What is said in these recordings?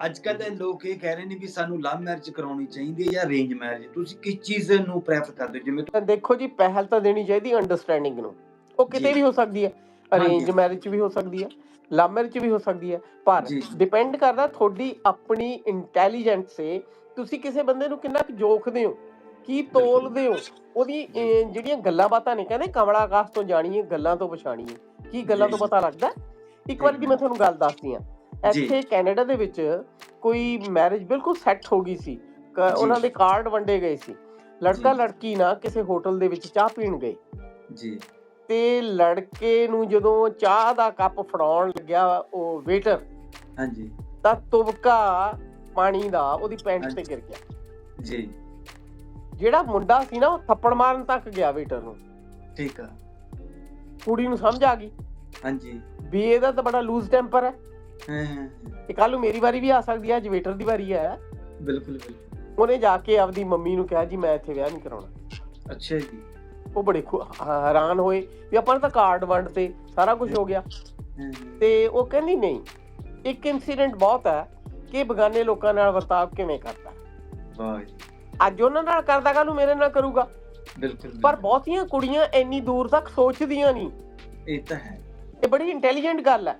ਅੱਜ ਕੱਲ੍ਹ ਦੇ ਲੋਕ ਇਹ ਕਹਿ ਰਹੇ ਨੇ ਵੀ ਸਾਨੂੰ ਲਵ ਮੈਰਿਜ ਕਰਾਉਣੀ ਚਾਹੀਦੀ ਹੈ ਜਾਂ ਅਰੇਂਜ ਮੈਰਿਜ ਤੁਸੀਂ ਕਿਸ ਚੀਜ਼ ਨੂੰ ਪ੍ਰੈਫਰ ਕਰਦੇ ਹੋ ਜਿਵੇਂ ਤਾਂ ਦੇਖੋ ਜੀ ਪਹਿਲ ਤਾਂ ਦੇਣੀ ਚਾਹੀਦੀ ਅੰਡਰਸਟੈਂਡਿੰਗ ਨੂੰ ਉਹ ਕਿਤੇ। ਵੀ ਹੋ ਸਕਦੀ ਹੈ ਅਰੇਂਜ। ਮੈਰਿਜ ਵੀ ਹੋ ਸਕਦੀ ਹੈ ਲਵ ਮੈਰਿਜ ਵੀ ਹੋ ਸਕਦੀ ਹੈ ਪਰ। ਡਿਪੈਂਡ ਕਰਦਾ ਤੁਹਾਡੀ ਆਪਣੀ ਇੰਟੈਲੀਜੈਂਸ ਸੇ ਤੁਸੀਂ ਕਿਸੇ ਬੰਦੇ ਨੂੰ ਕਿੰਨਾ ਕੁ ਜੋਖਦੇ ਹੋ ਕੀ ਤੋਲਦੇ ਹੋ ਉਹਦੀ ਜਿਹੜੀਆਂ ਗੱਲਾਂ ਬਾਤਾਂ ਨੇ ਕਹਿੰਦੇ ਕਮਲਾ ਆਕਾਸ਼ ਤੋਂ ਜਾਣੀਏ ਗੱਲਾਂ ਤੋਂ ਪਛਾਣੀਏ ਕੀ ਗੱਲਾਂ। ਤੋਂ ਪਤਾ ਲੱਗਦਾ ਇੱਕ ਵਾਰ ਦੀ ਮੈਂ ਤੁਹਾਨੂੰ ਗੱਲ ਦੱਸਦੀ ਆ। ਇੱਥੇ ਕੈਨੇਡਾ ਦੇ ਵਿੱਚ ਕੋਈ ਮੈਰਿਜ ਬਿਲਕੁਲ ਸੈੱਟ ਹੋ ਗਈ ਸੀ। ਉਹਨਾਂ ਦੇ ਕਾਰਡ ਵੰਡੇ ਗਏ ਸੀ। ਲੜਕਾ। ਲੜਕੀ ਨਾ ਕਿਸੇ ਹੋਟਲ ਦੇ ਵਿੱਚ ਚਾਹ ਪੀਣ ਗਏ। ਜੀ। ਤੇ ਲੜਕੇ ਨੂੰ ਜਦੋਂ ਚਾਹ ਦਾ ਕੱਪ ਫੜਾਉਣ ਲੱਗਿਆ ਉਹ ਵੇਟਰ ਹਾਂਜੀ। ਤਾਂ ਤੁਬਕਾ ਪਾਣੀ ਦਾ ਉਹਦੀ ਪੈਂਟ ਤੇ। ਗਿਰ ਗਿਆ। ਜੀ। ਜਿਹੜਾ ਮੁੰਡਾ ਸੀ ਨਾ ਉਹ ਥੱਪੜ ਮਾਰਨ ਤੱਕ ਗਿਆ ਵੇਟਰ ਨੂੰ। ਠੀਕ ਆ। ਕੁੜੀ ਨੂੰ ਸਮਝ ਆ ਗਈ ਹਾਂਜੀ। ਵੀ ਇਹਦਾ ਤਾਂ ਬੜਾ ਲੂਜ਼ ਟੈਂਪਰ ਹਾਂ, ਤੇ ਕੱਲ ਨੂੰ ਮੇਰੀ ਵਾਰੀ ਵੀ ਆ ਸਕਦੀ ਹੈ ਅੱਜ ਵੇਟਰ ਦੀ ਵਾਰੀ ਹੈ ਬਿਲਕੁਲ ਬਿਲਕੁਲ। ਉਹਨੇ ਜਾ ਕੇ ਆਪਦੀ ਮੰਮੀ ਨੂੰ ਕਿਹਾ ਜੀ ਮੈਂ ਇੱਥੇ ਵਿਆਹ ਨਹੀਂ ਕਰਾਉਣਾ। ਅੱਛਾ ਜੀ। ਉਹ ਬੜੇ ਖੁ- ਹ- ਹੈਰਾਨ ਹੋਏ ਵੀ ਆਪਾਂ ਨੇ ਤਾਂ ਕਾਰਡ ਵੰਡ ਤੇ ਸਾਰਾ ਕੁਝ ਹੋ ਗਿਆ। ਤੇ ਉਹ ਕਹਿੰਦੀ ਨਹੀਂ ਇੱਕ ਇਨਸੀਡੈਂਟ ਬਹੁਤ ਹੈ ਕਿ ਬਗਾਨੇ ਲੋਕਾਂ ਨਾਲ ਵਰਤਾਵ ਕਿਵੇਂ ਕਰਦਾ? ਵਾਹ ਜੀ, ਅੱਜ ਉਹਨਾਂ ਨਾਲ ਕਰਦਾ ਕੱਲ ਨੂੰ ਮੇਰੇ ਨਾਲ ਕਰੂਗਾ। ਬਿਲਕੁਲ ਪਰ ਬਹੁਤੀਆਂ ਕੁੜੀਆਂ ਇੰਨੀ ਦੂਰ ਤੱਕ ਸੋਚਦੀਆਂ ਨਹੀਂ। ਇਹ ਤਾਂ ਹੈ। ਇਹ ਬੜੀ ਇੰਟੈਲੀਜੈਂਟ ਗੱਲ ਹੈ।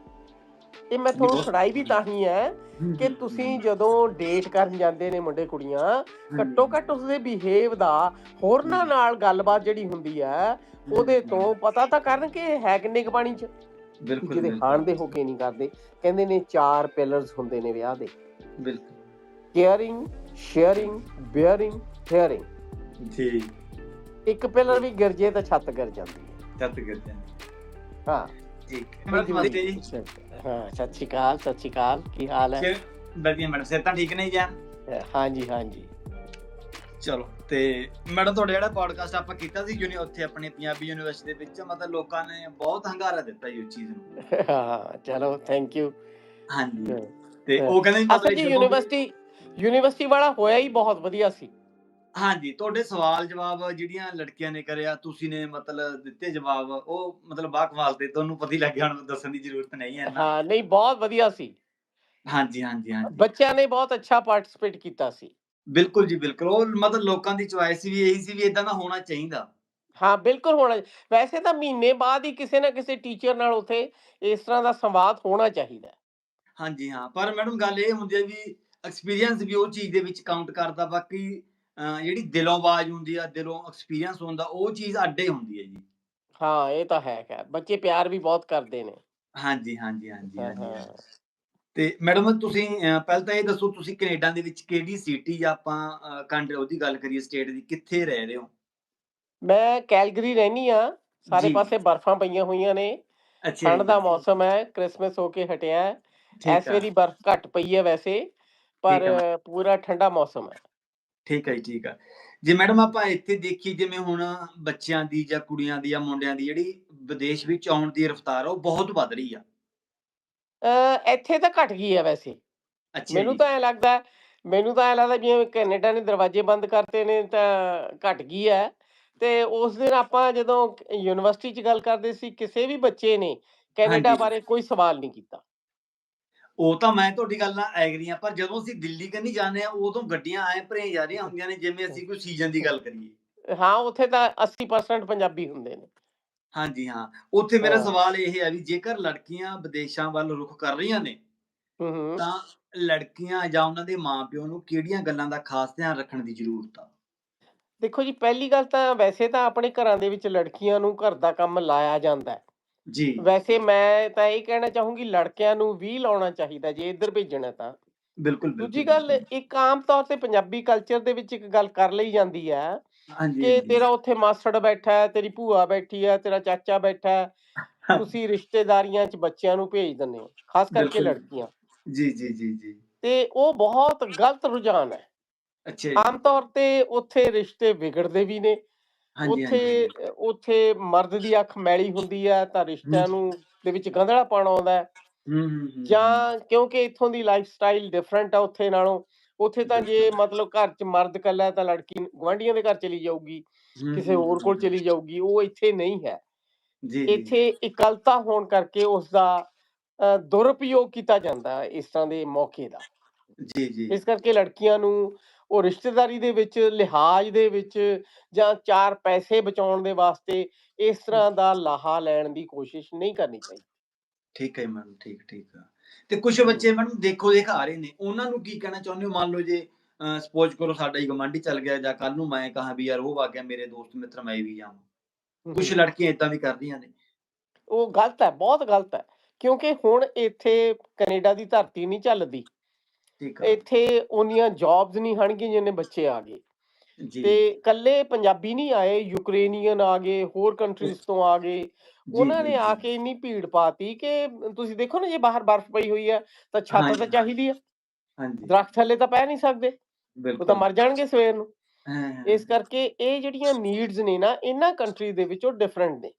ਇਹ ਮੈਂ ਤੁਹਾਨੂੰ ਸੁਣਾਈ ਵੀ ਤਾਂ ਹੀ ਹੈ ਕਿ ਤੁਸੀਂ ਜਦੋਂ ਡੇਟ ਕਰਨ ਜਾਂਦੇ ਨੇ ਮੁੰਡੇ ਕੁੜੀਆਂ ਘੱਟੋ ਘੱਟ ਉਸਦੇ ਬਿਹੇਵ ਦਾ ਹੋਰਨਾਂ ਨਾਲ ਗੱਲਬਾਤ ਜਿਹੜੀ ਹੁੰਦੀ ਹੈ ਉਹਦੇ ਤੋਂ ਪਤਾ ਤਾਂ ਕਰਨ ਕਿ ਹੈ ਕਿੰਨੇ ਕੁ ਪਾਣੀ ਚ? ਬਿਲਕੁਲ ਜਿਹਦੇ ਖਾਣ ਦੇ ਹੋ ਕੇ ਨਹੀਂ ਕਰਦੇ। ਕਹਿੰਦੇ ਨੇ ਚਾਰ ਪਿਲਰਸ ਹੁੰਦੇ ਨੇ ਵਿਆਹ ਦੇ। ਬਿਲਕੁਲ। ਕੇਅਰਿੰਗ ਸ਼ੇਅਰਿੰਗ ਬੇਅਰਿੰਗ ਫੇਅਰਿੰਗ ਜੀ। ਇੱਕ ਪਿਲਰ ਵੀ ਗਿਰ ਜੇ ਤਾਂ ਛੱਤ ਗਿਰ ਜਾਂਦੀ ਹੈ। ਤਤ ਕਰਦੇ ਹਾਂ। ਹਾਂ। ਨਮਸਤੇ ਜੀ। ਹਾਂ ਸਤਿ ਸ਼੍ਰੀ ਅਕਾਲ ਸਤਿ ਸ਼੍ਰੀ ਅਕਾਲ। ਕੀ ਹਾਲ ਹੈ? ਕਿ- ਵਧੀਆ ਮੈਡਮ ਸਿਹਤਾਂ ਠੀਕ ਨਹੀਂ ਜਾਂ ਹਾਂਜੀ ਹਾਂਜੀ। ਚਲੋ ਤੇ ਮੈਡਮ ਤੁਹਾਡਾ ਜਿਹੜਾ ਪੋਡਕਾਸਟ ਆਪਾਂ ਕੀਤਾ ਸੀ ਯੂਨੀ ਉੱਥੇ ਆਪਣੇ ਪੰਜਾਬੀ ਯੂਨੀਵਰਸਿਟੀ ਦੇ ਵਿੱਚ ਮਤਲਬ ਲੋਕਾਂ ਨੇ ਬਹੁਤ ਹੰਗਾਰਾ ਦਿੱਤਾ ਚੀਜ਼ ਨੂੰ। ਹਾਂ ਚਲੋ ਥੈਂਕ ਯੂ ਹਾਂਜੀ। ਤੇ ਉਹ ਕਹਿੰਦੇ ਯੂਨੀਵਰਸਿਟੀ ਯੂਨੀਵਰਸਿਟੀ ਵਾਲਾ ਹੋਇਆ ਹੀ ਬਹੁਤ ਵਧੀਆ ਸੀ। ਹਾਂਜੀ ਤੁਹਾਡੇ ਸਵਾਲ ਜਵਾਬ ਜਿਹੜੀਆਂ ਲੜਕੀਆਂ ਨੇ ਕਰਿਆ ਤੁਸੀਂ ਨੇ ਮਤਲਬ ਦਿੱਤੇ ਜਵਾਬ ਉਹ ਮਤਲਬ ਬਾਕਮਾਲ ਤੇ ਤੁਹਾਨੂੰ ਪਤਾ ਹੀ ਲੱਗਿਆ ਹੁਣ ਦੱਸਣ ਦੀ ਜ਼ਰੂਰਤ ਨਹੀਂ ਹੈ ਨਾ ਹਾਂ ਨਹੀਂ ਬਹੁਤ ਵਧੀਆ ਸੀ। ਹਾਂਜੀ ਹਾਂਜੀ ਹਾਂਜੀ। ਬੱਚਿਆਂ ਨੇ ਬਹੁਤ ਅੱਛਾ ਪਾਰਟਿਸਿਪੇਟ ਕੀਤਾ ਸੀ। ਬਿਲਕੁਲ ਜੀ ਬਿਲਕੁਲ। ਉਹ ਮਤਲਬ ਲੋਕਾਂ ਦੀ ਚੁਆਇਸ ਵੀ ਇਹੀ ਸੀ ਵੀ ਇਦਾਂ ਦਾ ਹੋਣਾ ਚਾਹੀਦਾ। ਹਾਂ ਬਿਲਕੁਲ ਹੋਣਾ ਵੈਸੇ ਤਾਂ ਮਹੀਨੇ ਬਾਅਦ ਹੀ ਕਿਸੇ ਨਾ ਕਿਸੇ ਟੀਚਰ ਨਾਲ ਉਥੇ ਇਸ ਤਰ੍ਹਾਂ ਦਾ ਸੰਵਾਦ ਹੋਣਾ ਚਾਹੀਦਾ। ਹਾਂਜੀ ਹਾਂ। ਪਰ ਮੈਡਮ ਗੱਲ ਇਹ ਹੁੰਦੀ ਹੈ ਵੀ ਐਕਸਪੀਰੀਅੰਸ ਵੀ ਉਹ ਚੀਜ਼ ਦੇ ਵਿੱਚ ਕਾਊਂਟ ਕਰਦਾ ਬਾਕੀ ਜਿਹੜੀ ਦਿਲੋਂ ਆਵਾਜ਼ ਹੁੰਦੀ ਆ ਦਿਲੋਂ ਐਕਸਪੀਰੀਅੰਸ ਹੁੰਦਾ ਉਹ ਚੀਜ਼ ਅੱਡੇ ਹੁੰਦੀ ਹੈ ਜੀ। ਹਾਂ ਇਹ ਤਾਂ ਹੈ ਖੈਰ ਬੱਚੇ ਪਿਆਰ ਵੀ ਬਹੁਤ ਕਰਦੇ ਨੇ। ਹਾਂਜੀ ਹਾਂਜੀ ਹਾਂਜੀ। ਤੇ ਮੈਡਮ ਤੁਸੀਂ ਪਹਿਲਾਂ ਤਾਂ ਇਹ ਦੱਸੋ ਤੁਸੀਂ ਕੈਨੇਡਾ ਦੇ ਵਿੱਚ ਕਿਹੜੀ ਸਿਟੀ ਜਾਂ ਆਪਾਂ ਕੰਟਰੀ ਉਹਦੀ ਗੱਲ ਕਰੀਏ ਸਟੇਟ ਦੀ ਕਿੱਥੇ ਰਹਿ ਰਹੇ ਹੋ? ਮੈਂ ਕੈਲਗਰੀ ਰਹਿਨੀ ਆ ਸਾਰੇ। ਪਾਸੇ ਬਰਫ਼ਾਂ ਪਈਆਂ ਹੋਈਆਂ ਨੇ। ਅੱਛਾ ਠੰਡ ਦਾ ਮੌਸਮ ਹੈ ਕ੍ਰਿਸਮਸ ਹੋ ਕੇ ਹਟਿਆ ਹੈ। ਇਸ ਬਰਫ਼ ਘੱਟ ਪਈ ਹੈ ਵੈਸੇ ਪਰ। ਪੂਰਾ ਠੰਡਾ ਮੌਸਮ ਹੈ। ਠੀਕ ਹੈ ਜੀ ਠੀਕ ਆ। ਜੇ ਮੈਡਮ ਆਪਾਂ ਇੱਥੇ ਦੇਖੀ ਜਿਵੇਂ ਹੁਣ ਬੱਚਿਆਂ ਦੀ ਜਾਂ ਕੁੜੀਆਂ ਦੀ ਜਾਂ ਮੁੰਡਿਆਂ ਦੀ ਜਿਹੜੀ ਵਿਦੇਸ਼ ਵਿੱਚ ਆਉਣ ਦੀ ਰਫ਼ਤਾਰ ਆ, ਉਹ ਬਹੁਤ ਵੱਧ ਰਹੀ ਆ। ਅ, ਇੱਥੇ ਤਾਂ ਘਟ ਗਈ ਹੈ ਵੈਸੇ। ਅੱਛਾ ਮੈਨੂੰ ਤਾਂ ਐ ਲੱਗਦਾ ਹੈ- ਮੈਨੂੰ ਤਾਂ ਐ ਲੱਗਦਾ ਜਿਵੇਂ ਕੈਨੇਡਾ ਨੇ ਦਰਵਾਜ਼ੇ ਬੰਦ ਕਰਤੇ ਨੇ ਤਾਂ ਘਟ ਗਈ ਹੈ ਤੇ ਉਸ ਦਿਨ ਆਪਾਂ ਜਦੋਂ ਯੂਨੀਵਰਸਿਟੀ 'ਚ ਗੱਲ ਕਰਦੇ ਸੀ ਕਿਸੇ ਵੀ ਬੱਚੇ ਨੇ ਕੈਨੇਡਾ। ਬਾਰੇ ਕੋਈ ਸਵਾਲ ਨਹੀਂ ਕੀਤਾ। ਉਹ ਤਾਂ ਮੈਂ ਤੁਹਾਡੀ ਗੱਲ ਨਾਲ ਐਗਰੀ ਆ ਪਰ ਜਦੋਂ ਅਸੀਂ ਦਿੱਲੀ ਕੰਨੀ ਜਾਂਦੇ ਆ ਉਦੋਂ ਗੱਡੀਆਂ ਐ ਭਰੀਆਂ ਜਾ ਰਹੀਆਂ ਹੁੰਦੀਆਂ ਨੇ ਜਿਵੇਂ ਅਸੀਂ ਕੋਈ ਸੀਜ਼ਨ ਦੀ ਗੱਲ ਕਰੀਏ। ਹਾਂ ਉੱਥੇ ਤਾਂ 80% ਪੰਜਾਬੀ ਹੁੰਦੇ ਨੇ। ਹਾਂਜੀ ਹਾਂ। ਉੱਥੇ ਮੇਰਾ। ਸਵਾਲ ਇਹ ਹੈ ਵੀ ਜੇਕਰ ਲੜਕੀਆਂ ਵਿਦੇਸ਼ਾਂ ਵੱਲ ਰੁਖ ਕਰ ਰਹੀਆਂ ਨੇ ਤਾਂ ਲੜਕੀਆਂ ਜਾਂ ਉਹਨਾਂ ਦੇ ਮਾਪਿਓ ਨੂੰ ਕਿਹੜੀਆਂ ਗੱਲਾਂ ਦਾ ਖਾਸ ਧਿਆਨ ਰੱਖਣ ਦੀ ਜ਼ਰੂਰਤ ਆ? ਦੇਖੋ ਜੀ ਪਹਿਲੀ ਗੱਲ ਤਾਂ ਵੈਸੇ ਤਾਂ ਆਪਣੇ ਘਰਾਂ ਦੇ ਵਿੱਚ ਲੜਕੀਆਂ ਨੂੰ ਘਰ ਦਾ ਕੰਮ ਲਾਇਆ ਜਾਂਦਾ ਹੈ। ਜੀ। ਵੈਸੇ ਮੈਂ ਤਾਂ ਇਹ ਕਹਿਣਾ ਚਾਹੂੰਗੀ ਲੜਕਿਆਂ ਨੂੰ ਵੀ ਲਾਉਣਾ ਚਾਹੀਦਾ ਜੇ ਇੱਧਰ ਭੇਜਣਾ ਤਾਂ। ਬਿਲਕੁਲ ਬਿਲਕੁਲ ਦੂਜੀ ਗੱਲ ਇੱਕ ਆਮ ਤੌਰ ਤੇ ਪੰਜਾਬੀ ਕਲਚਰ ਦੇ ਵਿੱਚ ਇੱਕ ਗੱਲ ਕਰ ਲਈ ਜਾਂਦੀ ਹੈ ਹਾਂਜੀ ਕਿ ਹਾਂਜੀ। ਤੇਰਾ ਉੱਥੇ ਮਾਸੜ ਬੈਠਾ ਹੈ ਤੇਰੀ ਭੂਆ ਬੈਠੀ ਹੈ ਤੇਰਾ ਚਾਚਾ ਬੈਠਾ ਹੈ ਤੁਸੀਂ ਰਿਸ਼ਤੇਦਾਰੀਆਂ 'ਚ ਬੱਚਿਆਂ ਨੂੰ ਭੇਜ ਦਿੰਦੇ ਹੋ ਖਾਸ ਕਰਕੇ ਬਿਲਕੁਲ। ਲੜਕੀਆਂ। ਜੀ ਜੀ ਜੀ ਜੀ। ਤੇ ਉਹ ਬਹੁਤ ਗਲਤ ਰੁਝਾਨ ਹੈ। ਅੱਛਾ ਜੀ। ਆਮ ਤੌਰ ਤੇ ਉੱਥੇ ਰਿਸ਼ਤੇ ਵਿਗੜਦੇ ਵੀ ਨੇ ਹਾਂਜੀ ਉੱਥੇ ਹਾਂਜੀ। ਉੱਥੇ ਮਰਦ ਦੀ ਅੱਖ ਮੈਲੀ ਹੁੰਦੀ ਹੈ ਤਾਂ ਰਿਸ਼ਤਿਆਂ। ਨੂੰ ਦੇ ਵਿੱਚ ਗੰਧਲਾਪਣ ਆਉਂਦਾ ਹੈ। ਹੂੰ ਹੂੰ ਹੂੰ ਜਾਂ ਕਿਉਂਕਿ ਇੱਥੋਂ ਦੀ ਲਾਈਫ ਸਟਾਈਲ ਡਿਫਰੈਂਟ ਆ ਉੱਥੇ ਨਾਲੋਂ ਉੱਥੇ ਤਾਂ ਜੇ ਬਿਲਕੁਲ। ਮਤਲਬ ਘਰ 'ਚ ਮਰਦ ਇਕੱਲਾ ਹੈ ਤਾਂ ਲੜਕੀ ਗੁਆਂਢੀਆਂ ਦੇ ਘਰ ਚਲੀ ਜਾਊਗੀ ਹੂੰ, ਕਿਸੇ ਹੂੰ, ਹੋਰ ਕੋਲ ਹੂੰ, ਚਲੀ ਜਾਊਗੀ ਉਹ ਇੱਥੇ ਨਹੀਂ ਹੈ। ਜੀ ਜੀ। ਇੱਥੇ ਇਕੱਲਤਾ ਹੋਣ ਕਰਕੇ ਉਸ ਦਾ ਅ, ਦੁਰਉਪਯੋਗ ਕੀਤਾ ਜਾਂਦਾ ਹੈ ਇਸ ਤਰ੍ਹਾਂ ਦੇ ਮੌਕੇ ਦਾ। ਜੀ ਜੀ। ਇਸ ਕਰਕੇ ਲੜਕੀਆਂ ਨੂੰ ਉਹ ਰਿਸ਼ਤੇਦਾਰੀ ਦੇ ਵਿੱਚ ਲਿਹਾਜ਼ ਦੇ ਵਿੱਚ ਜਾਂ ਚਾਰ ਪੈਸੇ ਬਚਾਉਣ ਦੇ ਵਾਸਤੇ ਇਸ ਤਰ੍ਹਾਂ ਦਾ ਲਾਹਾ ਲੈਣ ਦੀ ਕੋਸ਼ਿਸ਼ ਨਹੀਂ ਕਰਨੀ ਚਾਹੀਦੀ। ਠੀਕ ਹੈ ਮੈਡਮ ਠੀਕ ਠੀਕ। ਆ ਤੇ ਕੁਝ ਬੱਚੇ ਮੈਡਮ ਦੇਖੋ ਦੇਖ ਆ ਰਹੇ ਨੇ। ਉਹਨਾਂ ਨੂੰ ਕੀ ਕਹਿਣਾ ਚਾਹੁੰਦੇ ਹੋ? ਮੰਨ ਲਓ ਜੇ ਸਪੋਜ਼ ਕਰੋ ਸਾਡਾ ਹੀ ਗਵਾਂਢੀ ਚੱਲ ਗਿਆ ਜਾਂ ਕੱਲ ਨੂੰ ਮੈਂ ਕਹਾਂ ਵੀ ਯਾਰ ਉਹ ਵਗ ਗਿਆ ਮੇਰੇ ਦੋਸਤ ਮਿੱਤਰ ਮੈਂ ਵੀ ਜਾਵਾਂ। ਕੁਝ ਲੜਕੀਆਂ ਇਦਾਂ ਵੀ ਕਰਦੀਆਂ ਨੇ। ਉਹ ਗਲਤ ਹੈ ਬਹੁਤ ਗਲਤ ਹੈ। ਕਿਉਂਕਿ ਹੁਣ ਇੱਥੇ ਕੈਨੇਡਾ ਦੀ ਧਰਤੀ ਨਹੀਂ ਚੱਲਦੀ। ਠੀਕ ਆ। ਇੱਥੇ ਉਨੀਆਂ ਜੌਬਸ ਨਹੀਂ ਹਣਗੀਆਂ ਜਿੰਨੇ ਬੱਚੇ ਆ ਗਏ। ਤੇ ਕੱਲੇ ਪੰਜਾਬੀ ਨਹੀਂ ਆਏ ਯੂਕਰੇਨੀਅਨ ਆ ਗਏ ਹੋਰ ਕੰਟਰੀਜ਼ ਤੋਂ ਆ ਗਏ। ਉਹਨਾਂ ਨੇ ਆ। ਕੇ ਇੰਨੀ ਭੀੜ ਪਾਤੀ ਕਿ ਤੁਸੀਂ ਦੇਖੋ ਨਾ ਜੇ ਬਾਹਰ ਬਰਫ਼ ਪਈ ਹੋਈ ਹੈ ਤਾਂ ਛੱਤ ਤਾਂ ਚਾਹੀਦੀ ਹੈ ਹਾਂਜੀ। ਦਰਖਤ ਥੱਲੇ ਤਾਂ ਪੈ ਨਹੀਂ ਸਕਦੇ। ਉਹ ਤਾਂ ਮਰ ਜਾਣਗੇ ਸਵੇਰ ਨੂੰ। ਹਾਂ, ਹਾਂ, ਇਸ ਕਰਕੇ ਇਹ ਜਿਹੜੀਆਂ ਨੀਡਸ ਨੇ ਨਾ ਇਹਨਾਂ ਕੰਟਰੀ ਦੇ ਵਿੱਚ ਡਿਫਰੈਂਟ ਨੇ।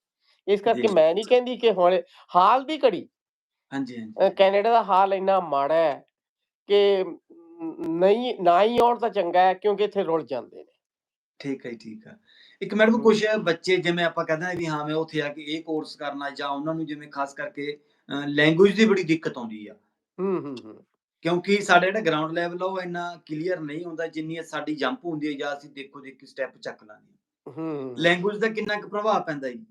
ਇਸ ਕਰਕੇ। ਮੈਂ ਨਹੀਂ ਕਹਿੰਦੀ ਕਿ ਹੁਣ ਹਾਲ ਦੀ ਘੜੀ ਹਾਂਜੀ ਕੈਨੇਡਾ ਦਾ ਹਾਲ ਇੰਨਾ ਮਾੜਾ ਹੈ ਕਿ ਨਹੀਂ ਨਾ ਹੀ ਆਉਣ ਤਾਂ ਚੰਗਾ ਹੈ ਕਿਉਂਕਿ ਇੱਥੇ ਰੁਲ ਜਾਂਦੇ ਨੇ। ਠੀਕ ਹੈ ਠੀਕ ਆ ਇੱਕ ਮੈਡਮ। ਕੁਝ ਬੱਚੇ ਜਿਵੇਂ ਆਪਾਂ ਕਹਿੰਦੇ ਆ ਵੀ ਹਾਂ ਮੈਂ ਉੱਥੇ ਆ ਕੇ ਇਹ ਕੋਰਸ ਕਰਨਾ ਜਾਂ ਉਹਨਾਂ ਨੂੰ ਜਿਵੇਂ ਖਾਸ ਕਰਕੇ ਲੈਂਗੁਏਜ ਦੀ ਬੜੀ ਦਿੱਕਤ ਆਉਂਦੀ ਆ। ਹੂੰ ਹੂੰ ਹੂੰ। ਕਿਉਂਕਿ ਸਾਡਾ ਜਿਹੜਾ ਗਰਾਊਂਡ ਲੈਵਲ ਆ ਉਹ ਇੰਨਾ ਕਲੀਅਰ ਨਹੀਂ ਹੁੰਦਾ ਜਿੰਨੀ ਸਾਡੀ ਜੰਪ ਹੁੰਦੀ ਹੈ ਜਾਂ ਅਸੀਂ ਦੇਖੋ ਦੇਖੀ ਸਟੈਪ ਚੱਕ ਲਾਂਗੇ ਹੂੰ। ਲੈਂਗੁਏਜ ਦਾ ਕਿੰਨਾ ਕੁ ਪ੍ਰਭਾਵ ਪੈਂਦਾ ਜੀ?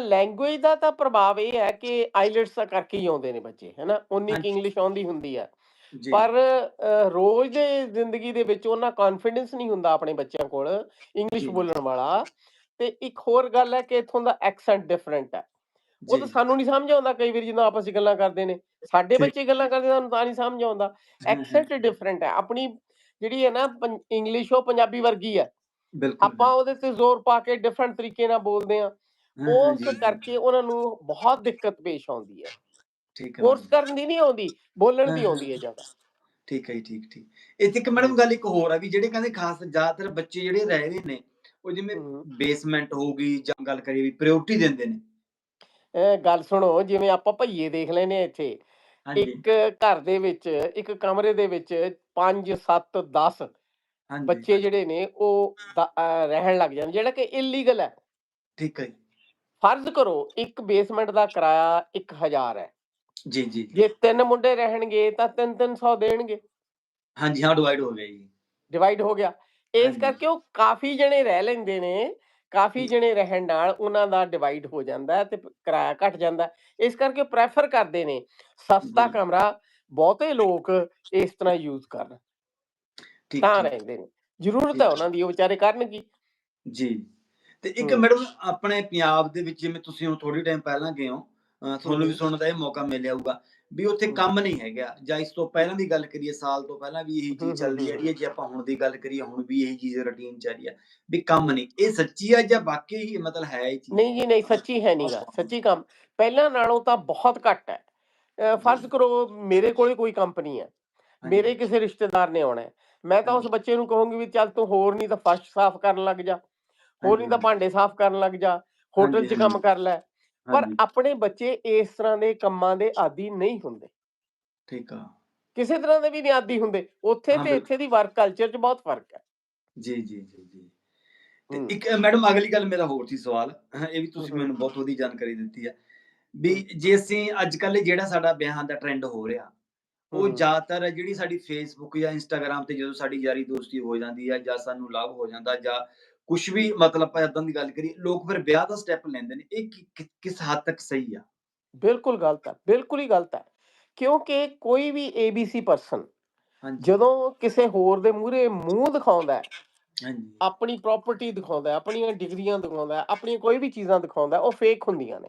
ਲੈਂਗੁਏਜ ਦਾ ਤਾਂ ਪ੍ਰਭਾਵ ਇਹ ਹੈ ਕਿ ਆਈਲੈਟਸ ਦਾ ਕਰਕੇ ਹੀ ਆਉਂਦੇ ਨੇ ਬੱਚੇ ਹੈਨਾ ਉਨੀ। ਕਿ ਇੰਗਲਿਸ਼ ਆਉਂਦੀ ਹੁੰਦੀ ਹੈ ਜੀ ਪਰ ਰੋਜ਼ ਦੇ ਜ਼ਿੰਦਗੀ ਦੇ ਵਿੱਚ ਉਹਨਾਂ ਕੌਨਫੀਡੈਂਸ ਨਹੀਂ ਹੁੰਦਾ ਆਪਣੇ ਬੱਚਿਆਂ ਕੋਲ ਇੰਗਲਿਸ਼। ਬੋਲਣ ਵਾਲਾ। ਤੇ ਇੱਕ ਹੋਰ ਗੱਲ ਹੈ ਕਿ ਇਥੋਂ ਦਾ ਐਕਸੈਂਟ ਡਿਫਰੈਂਟ ਹੈ। ਉਹ ਤਾਂ। ਸਾਨੂੰ ਨਹੀਂ ਸਮਝ ਆਉਂਦਾ ਕਈ ਵਾਰੀ ਜਦੋਂ ਆਪਸ ਵਿੱਚ ਗੱਲਾਂ ਕਰਦੇ ਨੇ। ਸਾਡੇ। ਬੱਚੇ ਗੱਲਾਂ ਕਰਦੇ ਸਾਨੂੰ ਤਾਂ ਨਹੀਂ ਸਮਝ ਆਉਂਦਾ। ਐਕਸੈਂਟ ਡਿਫਰੈਂਟ ਹੈ। ਆਪਣੀ ਜਿਹੜੀ ਹੈ ਨਾ ਇੰਗਲਿਸ਼ ਉਹ ਪੰਜਾਬੀ ਵਰਗੀ ਹੈ। ਬਿਲਕੁਲ ਆਪਾਂ ਉਹਦੇ ਤੇ ਜ਼ੋਰ ਪਾ ਕੇ ਡਿਫਰੈਂਟ ਤਰੀਕੇ ਨਾਲ ਬੋਲਦੇ ਆ ਉਸ। ਕਰਕੇ ਉਹਨਾਂ ਨੂੰ ਬਹੁਤ ਦਿੱਕਤ ਪੇਸ਼ ਆਉਂਦੀ ਹੈ। ਠੀਕ ਹੈ ਕੋਰਸ। ਕਰਨ ਦੀ ਨਹੀਂ ਆਉਂਦੀ ਬੋਲਣ ਦੀ ਆਉਂਦੀ ਹੈ। ਜ਼ਿਆਦਾ ਠੀਕ ਹੈ ਠੀਕ ਠੀਕ ਇੱਥੇ ਇੱਕ ਮੈਡਮ ਗੱਲ ਇੱਕ ਹੋਰ ਆ ਵੀ ਜਿਹੜੇ ਕਹਿੰਦੇ ਖਾਸ ਜ਼ਿਆਦਾਤਰ ਬੱਚੇ ਜਿਹੜੇ ਰਹਿ ਰਹੇ ਨੇ ਉਹ ਜਿਵੇਂ। ਬੇਸਮੈਂਟ ਹੋ ਗਈ ਜਾਂ ਗੱਲ ਕਰੀਏ ਵੀ ਪ੍ਰਾਇੋਰਟੀ ਦਿੰਦੇ ਨੇ ਇਹ ਗੱਲ ਸੁਣੋ ਜਿਵੇਂ ਆਪਾਂ ਭਈਏ ਦੇਖ ਲੈਨੇ ਇੱਥੇ ਇੱਕ ਘਰ ਦੇ ਵਿੱਚ ਇੱਕ ਕਮਰੇ ਦੇ ਵਿੱਚ 5 7 10 ਹਾਂਜੀ ਬੱਚੇ ਜਿਹੜੇ ਨੇ ਉਹ ਰਹਿਣ ਲੱਗ ਜਾਂਦੇ ਜਿਹੜਾ ਕਿ ਇਲੀਗਲ ਹੈ ਠੀਕ ਹੈ। ਫਰਜ਼ ਕਰੋ ਇੱਕ ਬੇਸਮੈਂਟ ਦਾ ਕਿਰਾਇਆ 1000 ਹੈ ਜੀ ਜੀ ਜੀ। ਤਿੰਨ ਮੁੰਡੇ ਰਹਿਣਗੇ ਤਾਂ 3 300 ਦੇਣਗੇ ਹਾਂਜੀ ਹਾਂ ਡਿਵਾਈਡ ਹੋ ਗਿਆ ਜੀ ਡਿਵਾਈਡ ਹੋ ਗਿਆ ਇਸ। ਕਰਕੇ ਉਹ ਕਾਫੀ ਜਣੇ ਰਹਿ ਲੈਂਦੇ ਨੇ ਕਾਫੀ। ਜਣੇ ਰਹਿਣ ਨਾਲ ਉਹਨਾਂ ਦਾ ਡਿਵਾਈਡ ਹੋ ਜਾਂਦਾ ਹੈ ਤੇ ਕਿਰਾਇਆ ਘਟ ਜਾਂਦਾ। ਇਸ ਕਰਕੇ ਪ੍ਰੈਫਰ ਕਰਦੇ ਨੇ ਸਸਤਾ। ਕਮਰਾ ਬਹੁਤੇ ਲੋਕ ਇਸ ਤਰ੍ਹਾਂ ਯੂਜ਼ ਕਰਨ ਠੀਕ ਤਾਂ। ਰਹਿੰਦੇ ਨੇ ਜ਼ਰੂਰਤ ਹੈ। ਉਹਨਾਂ ਦੀ ਉਹ ਵਿਚਾਰੇ ਕਰਨ ਕੀ ਜੀ ਤੇ ਇੱਕ। ਮੈਡਮ ਆਪਣੇ ਪੰਜਾਬ ਦੇ ਵਿੱਚ ਜਿਵੇਂ ਤੁਸੀਂ ਹੁਣ ਥੋੜੀ ਟਾਈਮ ਪਹਿਲਾਂ ਗਏ ਹੋ ਤੁਹਾਨੂੰ ਵੀ। ਸੁਣਨ ਦਾ ਇਹ ਮੌਕਾ ਮਿਲਿਆ ਹੋਊਗਾ ਵੀ ਉੱਥੇ। ਕੰਮ ਨਹੀਂ ਹੈਗਾ। ਜਾਂ ਇਸ ਤੋਂ ਪਹਿਲਾਂ ਦੀ ਗੱਲ ਕਰੀਏ ਸਾਲ ਤੋਂ ਪਹਿਲਾਂ ਵੀ ਇਹੀ ਚੀਜ਼ ਚੱਲਦੀ ਰਹੀ ਹੈ ਜੇ ਆਪਾਂ ਹੁਣ ਦੀ ਗੱਲ ਕਰੀਏ ਹੁਣ ਵੀ ਇਹੀ ਚੀਜ਼ ਰੁਟੀਨ ਚੱਲ ਰਹੀ ਹੈ ਵੀ ਕੰਮ ਨਹੀਂ। ਇਹ ਸੱਚੀ ਹੈ ਜਾਂ ਵਾਕਈ ਹੀ ਮਤਲਬ ਹੈ ਇਹ ਚੀਜ਼? ਨਹੀਂ ਜੀ ਨਹੀਂ ਸੱਚੀ ਹੈ ਨਹੀਂਗਾ ਸੱਚੀ ਕੰਮ। ਪਹਿਲਾਂ ਨਾਲੋਂ ਤਾਂ ਬਹੁਤ ਘੱਟ ਹੈ। ਫਰਜ਼ ਕਰੋ ਮੇਰੇ ਕੋਲੇ ਕੋਈ ਕੰਪਨੀ ਹੈ। ਮੇਰੇ ਕਿਸੇ ਰਿਸ਼ਤੇਦਾਰ ਨੇ ਆਉਣਾ ਮੈਂ ਤਾਂ ਉਸ। ਬੱਚੇ ਨੂੰ ਕਹੂੰਗੀ ਵੀ ਚੱਲ ਤੂੰ ਹੋਰ ਨਹੀਂ ਤਾਂ ਫਰਸ਼ ਸਾਫ਼ ਕਰਨ ਲੱਗ ਜਾ ਹੋਰ ਨਹੀਂ ਤਾਂ ਭਾਂਡੇ ਸਾਫ਼ ਕਰਨ ਲੱਗ ਜਾ ਹੋਟਲ 'ਚ ਕੰਮ ਕਰ ਲੈ। ਪਰ ਆਪਣੇ ਬੱਚੇ ਇਸ ਤਰ੍ਹਾਂ ਦੇ ਕੰਮਾਂ ਦੇ ਆਦੀ ਨਹੀਂ ਹੁੰਦੇ ਠੀਕ ਆ ਕਿਸੇ ਤਰ੍ਹਾਂ ਦੇ ਵੀ ਨਹੀਂ ਆਦੀ ਹੁੰਦੇ ਉੱਥੇ ਤੇ। ਇੱਥੇ ਦੀ ਵਰਕ ਕਲਚਰ 'ਚ ਬਹੁਤ ਫ਼ਰਕ ਹੈ ਜੀ ਜੀ ਜੀ ਜੀ ਤੇ। ਇੱਕ ਮੈਡਮ ਅਗਲੀ ਗੱਲ ਮੇਰਾ ਹੋਰ ਸੀ ਸਵਾਲ ਇਹ ਵੀ ਤੁਸੀਂ। ਮੈਨੂੰ ਬਹੁਤ ਵਧੀਆ ਜਾਣਕਾਰੀ ਦਿੱਤੀ ਹੈ ਵੀ ਜੇ ਅਸੀਂ ਅੱਜ ਕੱਲ ਜਿਹੜਾ ਸਾਡਾ ਵਿਆਹਾਂ ਦਾ ਟ੍ਰੈਂਡ ਹੋ ਰਿਹਾ ਉਹ। ਜ਼ਿਆਦਾਤਰ ਜਿਹੜੀ ਸਾਡੀ ਫੇਸਬੁੱਕ ਜਾਂ ਇੰਸਟਾਗ੍ਰam ਤੇ ਜਦੋਂ ਸਾਡੀ ਯਾਰੀ ਦੋਸਤੀ ਹੋ ਜਾਂਦੀ ਹੈ ਜਾਂ ਸਾਨੂੰ ਲਵ ਹੋ ਜਾਂਦਾ ਜਾਂ ਕੁਝ ਵੀ ਮਤਲਬ ਆਪਾਂ ਇਦਾਂ ਦੀ ਗੱਲ ਕਰੀਏ ਲੋਕ ਫਿਰ ਵਿਆਹ ਦਾ ਸਟੈਪ ਲੈਂਦੇ ਨੇ ਇਹ ਕਿਸ ਹੱਦ ਤੱਕ ਸਹੀ ਆ? ਬਿਲਕੁਲ ਗਲਤ ਹੈ ਬਿਲਕੁਲ ਹੀ ਗਲਤ ਹੈ ਕਿਉਂਕਿ ਕੋਈ ਵੀ ਏਬੀਸੀ ਪਰਸਨ ਜਦੋਂ ਕਿਸੇ ਹੋਰ ਦੇ ਮੂਹਰੇ ਮੂੰਹ ਦਿਖਾਉਂਦਾ ਹੈ ਹਾਂਜੀ। ਆਪਣੀ ਪ੍ਰਾਪਰਟੀ ਦਿਖਾਉਂਦਾ ਹੈ ਆਪਣੀਆਂ ਡਿਗਰੀਆਂ ਦਿਖਾਉਂਦਾ ਹੈ ਆਪਣੀਆਂ ਕੋਈ ਵੀ ਚੀਜ਼ਾਂ ਦਿਖਾਉਂਦਾ ਹੈ, ਉਹ ਫੇਕ ਹੁੰਦੀਆਂ ਨੇ।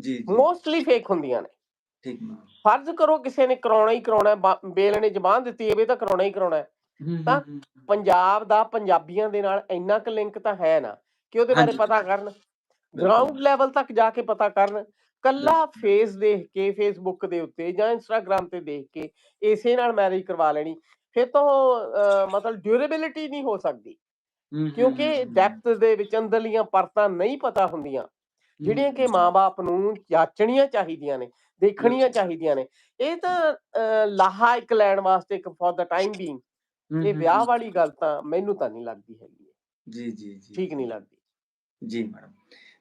ਜੀ ਜੀ। ਮੋਸਟਲੀ ਫੇਕ ਹੁੰਦੀਆਂ ਨੇ। ਠੀਕ ਫਰਜ਼ ਕਰੋ ਕਿਸੇ ਨੇ ਕਰਾਉਣਾ ਹੀ ਕਰਾਉਣਾ ਹੈ, ਬੇਲ ਨੇ ਜ਼ਬਾਨ ਦਿੱਤੀ ਹੋਵੇ ਤਾਂ ਕਰਾਉਣਾ ਹੀ ਕਰਾਉਣਾ ਹੈ। ਤਾਂ ਪੰਜਾਬ ਦਾ ਪੰਜਾਬੀਆਂ ਦੇ ਨਾਲ ਇੰਨਾ ਕੁ ਲਿੰਕ ਤਾਂ ਹੈ ਨਾ ਕਿ ਉਹਦੇ ਬਾਰੇ। ਪਤਾ ਕਰਨ ਗਰਾਊਂਡ ਲੈਵਲ ਤੱਕ ਜਾ ਕੇ ਪਤਾ ਕਰਨ ਕੱਲਾ ਫੇਸ ਦੇਖ ਕੇ ਫੇਸਬੁੱਕ ਦੇ ਉੱਤੇ ਜਾਂ ਇੰਸਟਾਗ੍ਰam ਤੇ ਦੇਖ ਕੇ ਇਸੇ ਨਾਲ ਮੈਰਿਜ ਕਰਵਾ ਲੈਣੀ ਫਿਰ ਤਾਂ ਮਤਲਬ ਡਿਊਰੇਬਿਲਿਟੀ ਨਹੀਂ ਹੋ ਸਕਦੀ। ਕਿਉਂਕਿ ਡੈਪਥ ਦੇ ਵਿੱਚ ਅੰਦਰਲੀਆਂ ਪਰਤਾਂ ਨਹੀਂ ਪਤਾ ਹੁੰਦੀਆਂ ਜਿਹੜੀਆਂ ਕਿ ਮਾਪੇ ਨੂੰ ਜਾਚਣੀਆਂ ਚਾਹੀਦੀਆਂ ਨੇ ਦੇਖਣੀਆਂ। ਚਾਹੀਦੀਆਂ ਨੇ। ਇਹ ਤਾਂ ਲਾਹਾ ਇੱਕ ਲੈਣ ਵਾਸਤੇ ਇੱਕ ਫॉर ਦਾ ਟਾਈਮ ਬੀਇੰਗ ਇਹ ਵਿਆਹ ਵਾਲੀ ਗੱਲ ਤਾਂ ਮੈਨੂੰ ਤਾਂ ਨਹੀਂ ਲੱਗਦੀ ਹੈਗੀ। ਜੀ ਜੀ ਜੀ। ਠੀਕ ਨਹੀਂ ਲੱਗਦੀ। ਜੀ ਮੈਡਮ।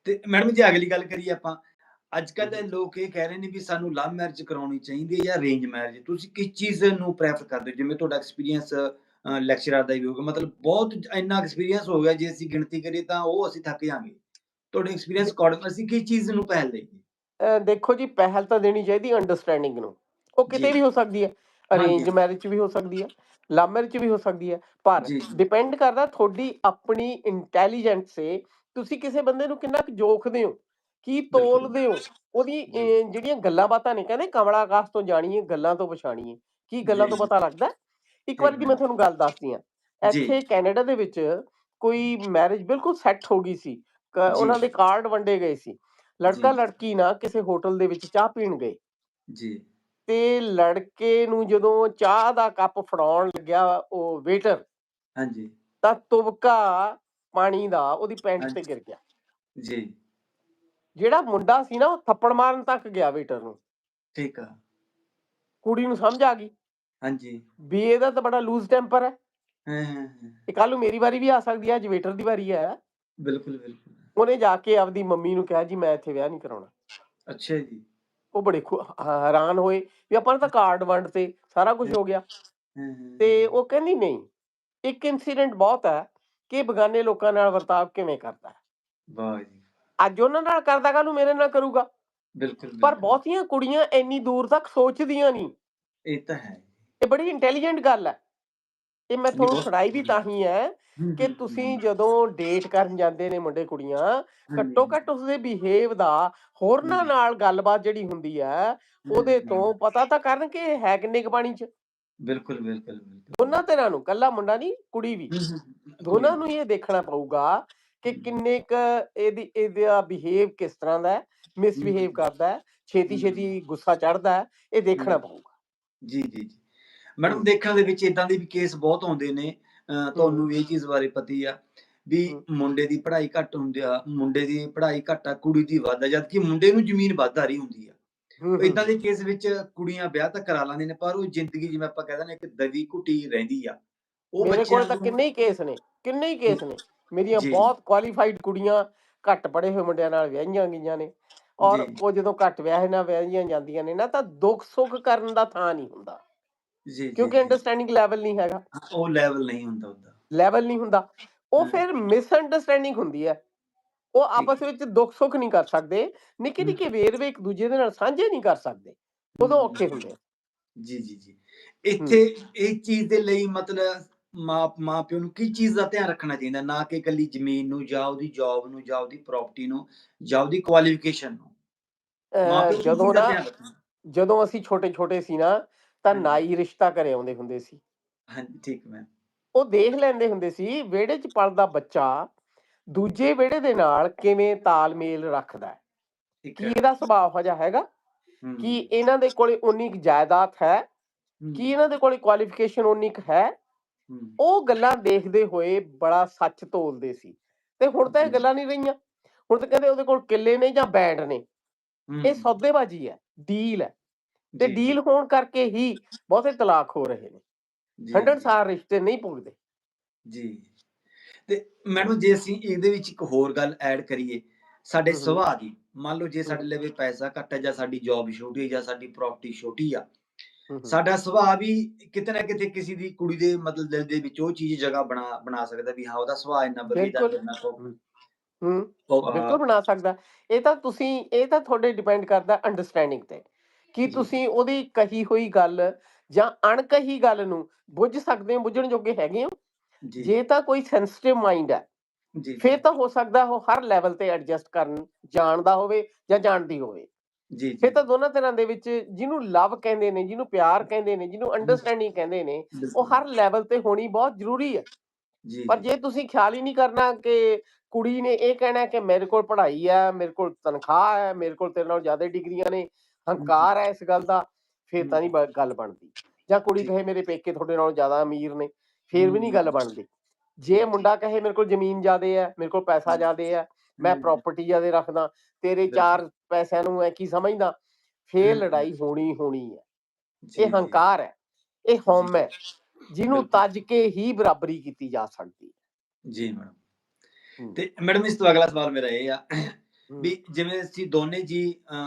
ਤੇ ਮੈਡਮ ਜੇ ਅਗਲੀ ਗੱਲ ਕਰੀਏ ਆਪਾਂ। ਅੱਜ ਕੱਲ੍ਹ ਦੇ ਲੋਕ ਇਹ ਕਹਿ ਰਹੇ ਨੇ ਵੀ ਸਾਨੂੰ ਲਵ ਮੈਰਿਜ ਕਰਾਉਣੀ ਚਾਹੀਦੀ ਹੈ ਜਾਂ ਅਰੇਂਜ ਮੈਰਿਜ। ਤੁਸੀਂ ਕਿਸ ਚੀਜ਼ ਨੂੰ ਪ੍ਰੈਫਰ ਕਰਦੇ ਹੋ? ਜਿਵੇਂ ਤੁਹਾਡਾ ਐਕਸਪੀਰੀਅੰਸ ਲੈਕਚਰਰ ਦਾ ਵੀ ਹੋਊਗਾ। ਮਤਲਬ ਬਹੁਤ ਇੰਨਾ ਐਕਸਪੀਰੀਅੰਸ ਹੋ ਗਿਆ ਜੇ ਅਸੀਂ ਗਿਣਤੀ ਕਰੀਏ ਤਾਂ ਉਹ ਅਸੀਂ ਥੱਕ ਜਾਾਂਗੇ ਤੁਹਾਡੇ ਐਕਸਪੀਰੀਅੰਸ ਅਕੋਰਡਿੰਗ ਅਸੀਂ ਕਿਸ ਚੀਜ਼ ਨੂੰ ਪਹਿਲ ਦੇਈਏ? ਦੇਖੋ ਜੀ ਪਹਿਲ ਤਾਂ ਦੇਣੀ ਚਾਹੀਦੀ ਅੰਡਰਸਟੈਂਡਿੰਗ ਨੂੰ। ਉਹ ਕਿਤੇ ਜੀ। ਵੀ ਹੋ ਸਕਦੀ ਹੈ। ਹਾਂਜੀ। ਅਰੇਂਜ ਮੈਰਿਜ ਚ ਵੀ ਹੋ ਸਕਦੀ ਹੈ। ਲਵ ਮੈਰਿਜ ਵੀ ਹੋ ਸਕਦੀ ਹੈ ਪਰ। ਡਿਪੈਂਡ ਕਰਦਾ ਤੁਹਾਡੀ ਆਪਣੀ ਇੰਟੈਲੀਜੈਂਸ ਸੇ ਤੁਸੀਂ ਕਿਸੇ ਬੰਦੇ ਨੂੰ ਕਿੰਨਾ ਕੁ ਜੋਖਦੇ ਹੋ ਕੀ। ਤੋਲਦੇ ਹੋ ਉਹਦੀ ਜਿਹੜੀਆਂ ਗੱਲਾਂ ਬਾਤਾਂ ਨੇ ਕਹਿੰਦੇ ਕਮਲਾ ਆਕਾਸ਼ ਤੋਂ ਜਾਣੀਏ ਗੱਲਾਂ ਤੋਂ ਪਛਾਣੀਏ ਕੀ ਗੱਲਾਂ। ਤੋਂ ਪਤਾ ਲੱਗਦਾ? ਇੱਕ ਵਾਰ ਹੈ। ਮੈਂ ਤੁਹਾਨੂੰ ਗੱਲ ਦੱਸਦੀ ਜੀ। ਇੱਥੇ ਕੈਨੇਡਾ ਦੇ ਵਿੱਚ ਕੋਈ ਮੈਰਿਜ ਬਿਲਕੁਲ ਸੈੱਟ ਹੋ ਗਈ ਸੀ। ਉਹਨਾਂ ਦੇ ਕਾਰਡ ਵੰਡੇ ਗਏ ਸੀ ਲੜਕਾ। ਲੜਕੀ ਨਾ ਕਿਸੇ ਹੋਟਲ ਦੇ ਵਿੱਚ ਚਾਹ ਪੀਣ ਗਏ ਜੀ ਤੇ ਲੜਕੇ ਨੂੰ ਜਦੋਂ ਚਾਹ ਦਾ ਕੱਪ ਫੜਾਉਣ ਲੱਗਿਆ ਉਹ ਵੇਟਰ ਹਾਂਜੀ। ਤਾਂ ਤੁਬਕਾ ਪਾਣੀ ਦਾ ਉਹਦੀ ਪੈਂਟ ਤੇ। ਗਿਰ ਗਿਆ। ਜੀ। ਜਿਹੜਾ ਮੁੰਡਾ ਸੀ ਨਾ ਉਹ ਥੱਪੜ ਮਾਰਨ ਤੱਕ ਗਿਆ ਵੇਟਰ ਨੂੰ। ਠੀਕ ਆ। ਕੁੜੀ ਨੂੰ ਸਮਝ ਆ ਗਈ ਹਾਂਜੀ। ਵੀ ਇਹਦਾ ਤਾਂ ਬੜਾ ਲੂਜ਼ ਟੈਂਪਰ ਹੈ। ਹਾਂ ਹਾਂ ਹਾਂ। ਇਹ ਕੱਲ ਨੂੰ ਮੇਰੀ ਵਾਰੀ ਵੀ ਆ ਸਕਦੀ ਹੈ ਅੱਜ ਵੇਟਰ ਦੀ ਵਾਰੀ ਹੈ। ਬਿਲਕੁਲ ਬਿਲਕੁਲ। ਉਹਨੇ ਜਾ ਕੇ ਆਪਦੀ ਮੰਮੀ ਨੂੰ ਕਿਹਾ ਜੀ ਮੈਂ ਇੱਥੇ ਵਿਆਹ ਨਹੀਂ ਕਰਾਉਣਾ। ਅੱਛਾ ਜੀ। ਉਹ ਬੜੇ ਹੈਰਾਨ ਹੋਏ ਵੀ ਆਪਾਂ ਨੇ ਤਾਂ ਕਾਰਡ ਵੰਡ ਤੇ ਸਾਰਾ ਕੁਝ ਹੋ ਗਿਆ। ਤੇ। ਉਹ ਕਹਿੰਦੀ ਨਹੀਂ ਇੱਕ ਇਨਸੀਡੈਂਟ ਬਹੁਤ ਹੈ ਕਿ ਬਗਾਨੇ ਲੋਕਾਂ ਨਾਲ ਵਰਤਾਵ ਕਿਵੇਂ ਕਰਦਾ ਹੈ। ਵਾਹ ਜੀ। ਅੱਜ ਉਹਨਾਂ ਨਾਲ ਕਰਦਾ ਕੱਲ ਨੂੰ ਮੇਰੇ ਨਾਲ ਕਰੂਗਾ। ਬਿਲਕੁਲ ਪਰ। ਬਹੁਤੀਆਂ ਕੁੜੀਆਂ ਇੰਨੀ ਦੂਰ ਤੱਕ ਸੋਚਦੀਆਂ ਨਹੀਂ। ਇਹ ਤਾਂ ਹੈ। ਇਹ ਬੜੀ ਇੰਟੈਲੀਜੈਂਟ ਗੱਲ ਹੈ। ਇਹ ਮੈਂ ਤੁਹਾਨੂੰ ਸੁਣਾਈ ਵੀ ਤਾਂ ਹੀ ਹੈ ਕਿ ਤੁਸੀਂ ਜਦੋਂ ਡੇਟ ਕਰਨ ਜਾਂਦੇ ਨੇ ਮੁੰਡੇ ਕੁੜੀਆਂ ਘੱਟੋ ਘੱਟ ਉਸਦੇ ਬਿਹੇਵ ਦਾ ਹੋਰਨਾਂ। ਨਾਲ ਗੱਲਬਾਤ ਜਿਹੜੀ ਹੁੰਦੀ ਹੈ ਉਹਦੇ ਤੋਂ ਪਤਾ ਤਾਂ ਕਰਨ ਕਿ ਹੈ ਕਿੰਨੇ ਕੁ ਪਾਣੀ ਚ ਬਿਲਕੁਲ ਬਿਲਕੁਲ ਦੋਨਾਂ ਧਿਰਾਂ ਨੂੰ ਕੱਲਾ ਮੁੰਡਾ ਨਹੀਂ ਕੁੜੀ ਵੀ ਦੋਨਾਂ ਨੂੰ ਇਹ ਦੇਖਣਾ ਪਊਗਾ ਕਿ। ਕਿੰਨੇ ਕ ਇਹਦੀ ਇਹਦਾ ਬਿਹੇਵ ਕਿਸ ਤਰ੍ਹਾਂ ਦਾ ਹੈ ਮਿਸਬਿਹੇਵ। ਕਰਦਾ ਹੈ ਛੇਤੀ। ਛੇਤੀ ਗੁੱਸਾ ਚੜਦਾ ਹੈ ਇਹ ਦੇਖਣਾ। ਪਊਗਾ ਜੀ ਜੀ ਜੀ ਮੈਡਮ। ਦੇਖਣ ਦੇ ਵਿੱਚ ਇਦਾਂ ਦੇ ਵੀ ਕੇਸ ਬਹੁਤ ਆਉਂਦੇ ਨੇ ਤੁਹਾਨੂੰ ਵੀ ਇਹ ਚੀਜ਼ ਬਾਰੇ ਪਤੀ ਆ ਵੀ। ਮੁੰਡੇ ਦੀ ਪੜ੍ਹਾਈ ਘੱਟ ਹੁੰਦੀ ਆ ਮੁੰਡੇ ਦੀ ਪੜ੍ਹਾਈ ਘੱਟ ਆ ਕੁੜੀ ਦੀ ਵੱਧ ਆ ਜਦ ਕਿ ਮੁੰਡੇ ਨੂੰ ਜ਼ਮੀਨ ਵੱਧ ਆ ਰਹੀ ਹੁੰਦੀ ਆ ਇਦਾਂ ਦੇ ਕੇਸ ਵਿੱਚ ਕੁੜੀਆਂ ਵਿਆਹ ਤਾਂ ਕਰਾ ਲੈਂਦੀਆਂ ਨੇ ਪਰ ਉਹ ਜ਼ਿੰਦਗੀ ਜਿਵੇਂ ਆਪਾਂ ਕਹਿੰਦੇ ਨੇ ਇੱਕ ਦਵੀ ਘੁੱਟੀ ਰਹਿੰਦੀ ਆ ਉਹ ਮੇਰੇ ਕੋਲ ਤਾਂ ਕਿੰਨੇ ਹੀ ਕੇਸ ਨੇ ਕਿੰਨੇ ਹੀ ਕੇਸ ਨੇ ਮੇਰੀਆਂ। ਬਹੁਤ ਕੁਆਲੀਫਾਈਡ ਕੁੜੀਆਂ ਘੱਟ ਪੜ੍ਹੇ ਹੋਏ ਮੁੰਡਿਆਂ ਨਾਲ ਵਿਆਹੀਆਂ ਗਈਆਂ ਨੇ ਔਰ। ਉਹ ਜਦੋਂ ਘੱਟ ਵਿਆਹੇ ਨਾਲ ਵਿਆਹੀਆਂ ਜਾਂਦੀਆਂ ਨੇ ਨਾ ਤਾਂ ਦੁੱਖ ਸੁੱਖ ਕਰਨ ਦਾ ਥਾਂ ਨਹੀਂ ਹੁੰਦਾ ਜੀ, ਕਿਉਂਕਿ। ਅੰਡਰਸਟੈਂਡਿੰਗ ਲੈਵਲ ਨਹੀਂ ਹੈਗਾ। ਉਹ ਲੈਵਲ ਨਹੀਂ ਹੁੰਦਾ ਉਹਦਾ ਲੈਵਲ ਨਹੀਂ ਹੁੰਦਾ। ਉਹ। ਫਿਰ ਮਿਸਅੰਡਰਸਟੈਂਡਿੰਗ ਹੁੰਦੀ ਹੈ। ਉਹ ਆਪਸ ਵਿੱਚ ਦੁੱਖ ਸੁੱਖ ਨਹੀਂ ਕਰ ਸਕਦੇ ਨਿੱਕੇ। ਨਿੱਕੇ ਵੇਰਵੇ ਇੱਕ ਦੂਜੇ ਦੇ ਨਾਲ ਸਾਂਝੇ ਨਹੀਂ ਕਰ ਸਕਦੇ। ਉਦੋਂ ਔਖੇ ਹੁੰਦੇ। ਜੀ ਜੀ ਜੀ। ਇੱਥੇ ਇਹ ਚੀਜ਼ ਦੇ ਲਈ ਮਤਲਬ ਮਾਂ ਮਾਂ ਪਿਓ ਨੂੰ ਕੀ ਚੀਜ਼ ਦਾ ਧਿਆਨ ਰੱਖਣਾ ਚਾਹੀਦਾ? ਨਾ ਕਿ ਇਕੱਲੀ ਜ਼ਮੀਨ ਨੂੰ ਜਾਂ ਉਹਦੀ ਜੌਬ ਨੂੰ ਜਾਂ ਉਹਦੀ ਪ੍ਰਾਪਰਟੀ ਨੂੰ ਜਾਂ ਉਹਦੀ ਕੁਆਲੀਫਿਕੇਸ਼ਨ ਨੂੰ। ਜਦੋਂ ਨਾ ਜਦੋਂ ਅਸੀਂ ਛੋਟੇ ਛੋਟੇ ਸੀ ਨਾ ਤਾਂ। ਨਾਈ ਰਿਸ਼ਤਾ ਘਰੇ ਆਉਂਦੇ ਹੁੰਦੇ ਸੀ। ਹਾਂਜੀ ਠੀਕ ਮੈਂ ਉਹ ਦੇਖ ਲੈਂਦੇ ਹੁੰਦੇ ਸੀ ਵਿਹੜੇ 'ਚ ਪਲਦਾ ਬੱਚਾ ਦੂਜੇ ਵਿਹੜੇ ਦੇ ਨਾਲ ਕਿਵੇਂ ਤਾਲਮੇਲ ਰੱਖਦਾ ਹੈ? ਠੀਕ ਕੀ ਹੈ। ਇਹਦਾ ਸੁਭਾਅ ਹਜਾ ਹੈਗਾ? ਹਮ, ਕੀ ਇਹਨਾਂ ਦੇ ਕੋਲੇ ਉਨੀ ਕੁ ਜਾਇਦਾਦ ਹੈ? ਹਮ, ਕੀ ਇਹਨਾਂ ਦੇ ਕੋਲੇ ਕੁਆਲੀਫਿਕੇਸ਼ਨ ਉਨੀ ਕੁ ਹੈ? ਹਮ, ਉਹ ਗੱਲਾਂ ਦੇਖਦੇ ਹੋਏ ਬੜਾ ਸੱਚ ਤੋਲਦੇ ਸੀ। ਤੇ ਹੁਣ ਤਾਂ ਇਹ ਜੀ। ਗੱਲਾਂ ਨਹੀਂ ਰਹੀਆਂ। ਹੁਣ ਤਾਂ ਕਹਿੰਦੇ ਉਹਦੇ ਕੋਲ ਕਿੱਲੇ ਨੇ ਜਾਂ ਬੈਂਡ ਨੇ। ਹਮ, ਇਹ ਸੌਦੇਬਾਜ਼ੀ ਹੈ ਡੀਲ ਹੈ। ਤੇ ਡੀਲ ਹੋਣ ਕਰਕੇ ਹੀ ਬਹੁਤੇ ਤਲਾਕ ਹੋ ਰਹੇ ਨੇ। ਹੰਡਣਸਾਰ ਰਿਸ਼ਤੇ ਨਹੀਂ ਪੁੱਗਦੇ ਜੀ। ਤੇ ਮੈਡਮ ਜੇ ਅਸੀਂ ਇਹਦੇ ਵਿੱਚ ਇੱਕ ਹੋਰ ਗੱਲ ਐਡ ਕਰੀਏ ਸਾਡੇ। ਸੁਭਾਅ ਦੀ। ਮੰਨ ਲਓ ਜੇ ਸਾਡੇ। ਲਵੇ ਪੈਸਾ ਘੱਟ ਹੈ ਜਾਂ ਸਾਡੀ ਜੌਬ ਛੋਟੀ ਹੈ ਜਾਂ ਸਾਡੀ ਪ੍ਰਾਪਰਟੀ ਛੋਟੀ ਆ। ਸਾਡਾ ਸੁਭਾਅ ਵੀ ਕਿਤੇ ਨਾ ਕਿਤੇ ਕਿਸੇ ਦੀ ਕੁੜੀ ਦੇ ਮਤਲਬ ਦਿਲ ਦੇ ਵਿੱਚ ਉਹ ਚੀਜ਼ ਜਗ੍ਹਾ ਬਣਾ ਬਣਾ ਸਕਦਾ ਵੀ ਹਾਂ ਉਹਦਾ ਸੁਭਾਅ ਇੰਨਾ ਬਿਲਕੁਲ। ਇੰਨਾ ਕੋ ਹੂੰ ਬਿਲਕੁਲ ਬਣਾ ਸਕਦਾ। ਇਹ ਤਾਂ ਤੁਸੀਂ ਇਹ ਤਾਂ ਤੁਹਾਡੇ ਡਿਪੈਂਡ ਕਰਦਾ ਅੰਡਰਸਟੈਂਡਿੰਗ ਤੇ। ਕਿ। ਤੁਸੀਂ ਉਹਦੀ ਕਹੀ ਹੋਈ ਗੱਲ ਜਾਂ ਅਣਕਹੀ ਗੱਲ ਨੂੰ ਬੁੱਝ ਸਕਦੇ ਹੋ ਬੁੱਝਣ ਜੋਗੇ ਹੈਗੇ ਹੋ? ਜੀ। ਜੇ ਤਾਂ ਕੋਈ ਸੈਂਸਿਟਿਵ ਮਾਈਂਡ ਹੈ ਜੀ ਫਿਰ ਤਾਂ ਹੋ ਸਕਦਾ ਉਹ ਹਰ ਲੈਵਲ ਤੇ ਐਡਜਸਟ ਕਰਨ ਜਾਣਦਾ ਹੋਵੇ ਜਾਂ ਜਾਣਦੀ ਹੋਵੇ। ਜੀ ਫਿਰ ਤਾਂ ਦੋਨਾਂ ਤਰ੍ਹਾਂ ਦੇ ਵਿੱਚ ਜਿਹਨੂੰ ਲਵ ਕਹਿੰਦੇ ਨੇ ਜਿਹਨੂੰ ਪਿਆਰ ਕਹਿੰਦੇ ਨੇ ਜਿਹਨੂੰ ਅੰਡਰਸਟੈਂਡਿੰਗ ਕਹਿੰਦੇ ਨੇ ਉਹ ਹਰ ਲੈਵਲ ਤੇ ਹੋਣੀ ਬਹੁਤ ਜ਼ਰੂਰੀ ਹੈ। ਜੀ ਪਰ ਜੇ ਤੁਸੀਂ ਖਿਆਲ ਹੀ ਨਹੀਂ ਕਰਨਾ ਕਿ ਕੁੜੀ ਨੇ ਇਹ ਕਹਿਣਾ ਕਿ ਮੇਰੇ ਕੋਲ ਪੜ੍ਹਾਈ ਹੈ ਮੇਰੇ ਕੋਲ ਤਨਖਾਹ ਹੈ ਮੇਰੇ ਕੋਲ ਤੇਰੇ ਨਾਲ ਜ਼ਿਆਦਾ ਡਿਗਰੀਆਂ ਨੇ ਹੰਕਾਰ ਹੈ ਇਸ ਗੱਲ ਦਾ ਫਿਰ ਤਾਂ ਨਹੀਂ ਗੱਲ ਬਣਦੀ ਜਾਂ ਕੁੜੀ। ਕਹੇ ਮੇਰੇ ਪੇਕੇ ਤੁਹਾਡੇ ਨਾਲੋਂ ਜ਼ਿਆਦਾ ਅਮੀਰ ਨੇ ਫਿਰ ਵੀ ਨਹੀਂ ਗੱਲ ਹਮ। ਬਣਦੀ ਜੇ ਮੁੰਡਾ ਕਹੇ ਮੇਰੇ ਕੋਲ ਜ਼ਮੀਨ ਜ਼ਿਆਦੇ ਹੈ ਮੇਰੇ ਕੋਲ ਪੈਸਾ ਹਮ। ਜ਼ਿਆਦੇ ਹੈ ਮੈਂ ਹਮ, ਪ੍ਰਾਪਰਟੀ ਜ਼ਿਆਦੇ ਰੱਖਦਾ ਤੇਰੇ। ਚਾਰ ਪੈਸਿਆਂ ਨੂੰ ਐ ਕੀ ਸਮਝਦਾ ਫੇਰ ਹਮ। ਲੜਾਈ ਹੋਣੀ ਹੋਣੀ ਹੈ ਇਹ ਹੰਕਾਰ ਹੈ ਇਹ ਹਉਮ ਹੈ ਜਿਹਨੂੰ। ਤੱਜ ਕੇ ਹੀ ਬਰਾਬਰੀ ਕੀਤੀ ਜਾ ਸਕਦੀ ਹੈ ਜੀ ਮੈਡਮ ਹਮ। ਤੇ ਮੈਡਮ ਇਸ ਤੋਂ ਅਗਲਾ ਸਵਾਲ ਮੇਰਾ ਇਹ ਆ ਵੀ ਜਿਵੇਂ ਅਸੀਂ ਦੋਨੇ ਜੀ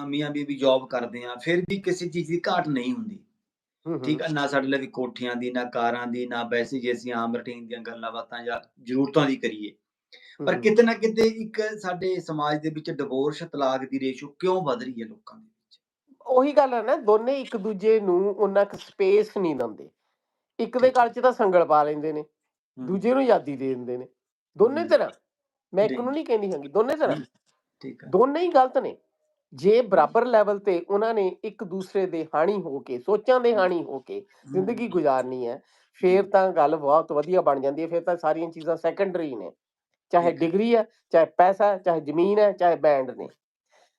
ਮੀਆਂ ਬੀਬੀ ਜੌਬ ਕਰਦੇ ਆ ਫਿਰ ਵੀ ਕਿਸੇ ਚੀਜ਼ ਦੀ ਘਾਟ ਨਹੀਂ ਹੁੰਦੀ। ਠੀਕ ਹੈ ਨਾ ਸਾਡੇ ਲਈ ਕੋਠੀਆਂ ਦੀ ਨਾ ਕਾਰਾਂ ਦੀ ਨਾ ਵੈਸੇ ਜੇ ਅਸੀਂ ਆਮ ਰੁਟੀਨ ਦੀਆਂ ਗੱਲਾਂ ਬਾਤਾਂ ਜਾਂ ਜ਼ਰੂਰਤਾਂ ਦੀ ਕਰੀਏ। ਪਰ ਕਿਤੇ ਨਾ ਕਿਤੇ ਇੱਕ ਸਾਡੇ ਸਮਾਜ ਦੇ ਵਿੱਚ ਡਿਵੋਰਸ ਤਲਾਕ ਦੀ ਰੇਸ਼ੋ ਕਿਉਂ ਵੱਧ ਰਹੀ ਹੈ ਲੋਕਾਂ ਦੇ ਵਿੱਚ? ਉਹੀ ਗੱਲ ਹੈ ਨਾ ਦੋਨੇ ਇੱਕ ਦੂਜੇ ਨੂੰ ਉਹਨਾਂ ਕੁ ਸਪੇਸ ਨਹੀਂ ਦਿੰਦੇ। ਇੱਕ ਦੇ ਗਲ 'ਚ ਤਾਂ ਸੰਗਲ ਪਾ ਲੈਂਦੇ ਨੇ ਦੂਜੇ ਨੂੰ ਆਜ਼ਾਦੀ ਦੇ ਦਿੰਦੇ ਨੇ। ਦੋਨੇ। ਤਰ੍ਹਾਂ। ਮੈਂ ਇੱਕ। ਨੂੰ ਨਹੀਂ ਕਹਿੰਦੀ ਹਾਂਗੀ ਦੋਨੇ ਤਰ੍ਹਾਂ। ਠੀਕ ਹੈ। ਦੋਨੇ ਹੀ ਗਲਤ ਨੇ। ਜੇ ਬਰਾਬਰ ਲੈਵਲ ਤੇ ਉਹਨਾਂ ਨੇ ਇੱਕ ਦੂਸਰੇ ਦੇ ਹਾਣੀ ਹੋ ਕੇ ਸੋਚਾਂ ਦੇ ਹਾਣੀ ਹੋ ਕੇ ਜ਼ਿੰਦਗੀ ਗੁਜ਼ਾਰਨੀ ਹੈ ਫੇਰ ਤਾਂ ਗੱਲ ਬਹੁਤ ਵਧੀਆ ਬਣ ਜਾਂਦੀ ਹੈ ਫਿਰ ਤਾਂ ਸਾਰੀਆਂ ਚੀਜ਼ਾਂ ਸੈਕੰਡਰੀ ਨੇ। ਚਾਹੇ। ਡਿਗਰੀ ਹੈ ਚਾਹੇ ਪੈਸਾ ਚਾਹੇ ਜ਼ਮੀਨ ਹੈ ਚਾਹੇ ਬੈਂਡ ਨੇ